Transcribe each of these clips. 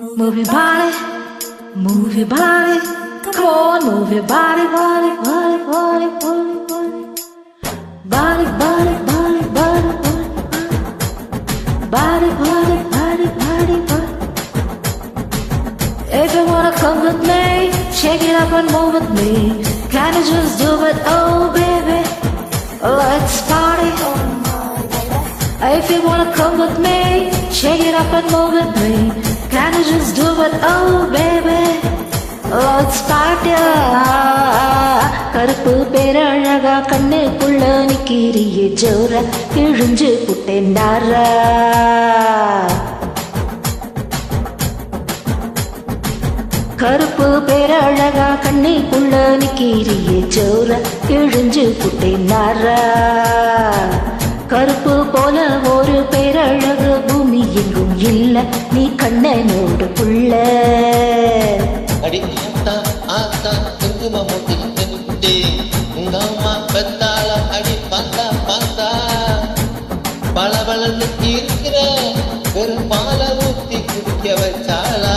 Move your body, move your body. Come on, move your body, body, body, body, body, body. Body, body, body, body, body. Body, body, body. If you wanna come with me, shake it up and move with me. You just do it, oh baby? Let's party. If you wanna come with me, shake it up and move with me. To just do it, oh baby? Let's party. கருப்பு பேரழகா கண்ணுக்குள்ள நிக்கிறிய ஜோர. கிழிஞ்சு புட்டேண்டாரா கருப்பு பேரழகா கண்ணுக்குள்ள நிக்கிறிய ஜோர. கிழிஞ்சு புட்டேனாரா கருப்பு இல்ல நீ கண்ணனோடு புள்ள அடி ஆத்தா ஆத்தா குங்கும முட்டி கட்டி. உங்க அம்மா பெத்தாள அடி பார்த்தா பார்த்தா. பளபளன்னு இருக்கிற வெறும் பால ஊத்தி குடிக்க வச்சாளா?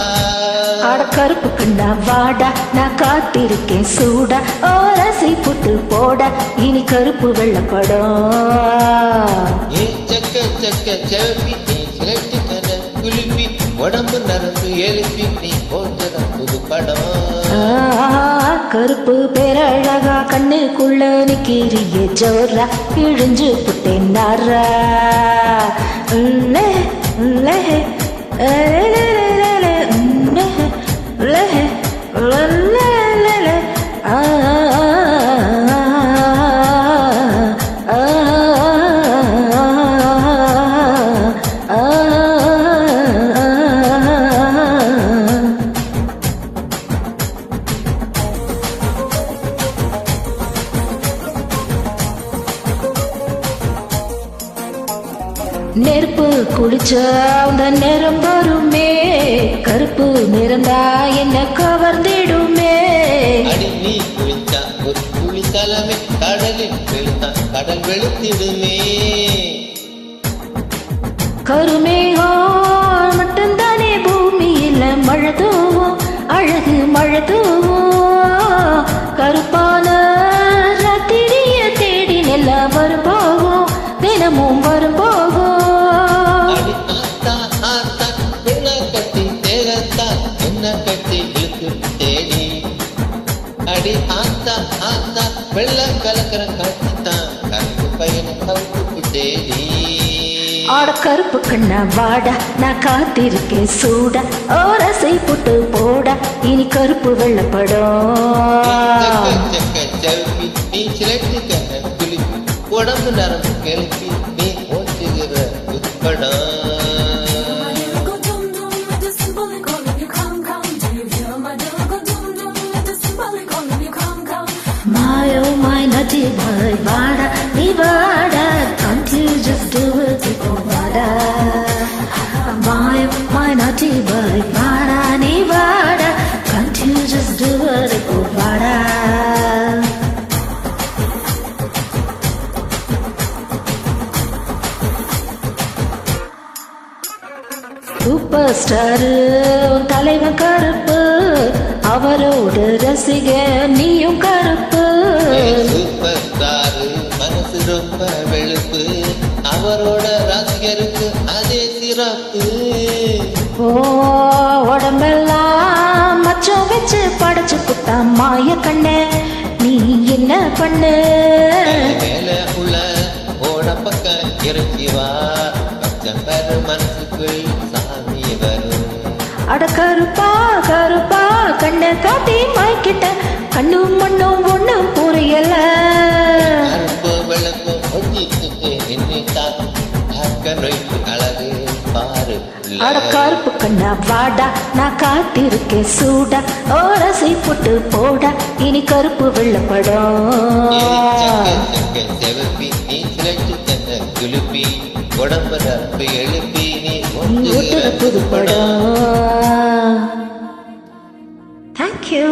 ஆட கருப்பு கண்ணா வாடா நான் காத்திருக்கேன் சூடா. ஓரசை புட்டு போடா இனி கருப்பு வெள்ளப்படம் ஏ சக்க சக்க நீ சிலட்டி கன குளிப்பி உடம்பு நரம்பு எழுப்பி நீ போட்டுற புது படம் கருப்பு பேரழகா கண்ணுக்குள்ள நிக்கிறிய ஜோரா இழிஞ்சு புட்டேன் நாரா உள்ளே, நெருப்பு குளிச்சா அந்த நிறம் வருமே. கருப்பு நிறந்தா என்ன கவர்ந்திடுமே. நீ குளித்தா ஒரு குளித்தலமே கடலில் வெளுத்தா கடல் வெளுத்திடுமே. கருமேகம் மட்டும்தானே பூமியில மழை தூவும். அழகு மழை தூவும். வெள்ளம் கலக்கிற காட்டுத்தான் கருப்பு பையனை கவுத்து தேடி ஆட கருப்பு கண்ணா வாடா நான் காத்திருக்கேன் சூடா. ஓரசை புட்டு போடா இனி கருப்பு வெள்ளப்படும். செல்வி நீ சிலட்டு கண்ண குளிப்பி உடம்பு நரம்பு கிளப்பி நீ ஓட்டுகிற உட்படம் மாயோ மாய் நதி பாய் வாடா நீ வாடா can't you just do it இப்போ வாடா மாயோ மாய் நதி பாய் வாடா நீ வாடா can't you just do it இப்போ வாடா சூப்பர் ஸ்டார் உன் தலைவன் கருப்பு அவரோட ரசிக நீயும் கருப்பு. சூப்பர் ஸ்டாரு மனசு ரொம்ப வெளுப்பு. அவரோட ரசிகருக்கு அதே சிறப்பு. ஓ உடம்பெல்லாம் மச்சம் வச்சு படைச்சு புட்டா மாய கண்ணு. நீ என்ன பண்ணு? மேல உள்ள ஓட பக்கம் இறக்கி வா. பச்சம் பெரு மனசுக்குள் சாமி வரும். அட கருப்பா கருப்பா கண்ணை காட்டி மாய்க்கிட்ட. கண்ணும் மண்ணும் ஒண்ணும் புரியல. அட கருப்பு கண்ணா வாடா நான் காத்திருக்கேன் சூடா. ஓரசை போட்டு போடா இனி கருப்பு வெள்ளப்படம். குலுப்பி உடம்பு புது படம் Thank you.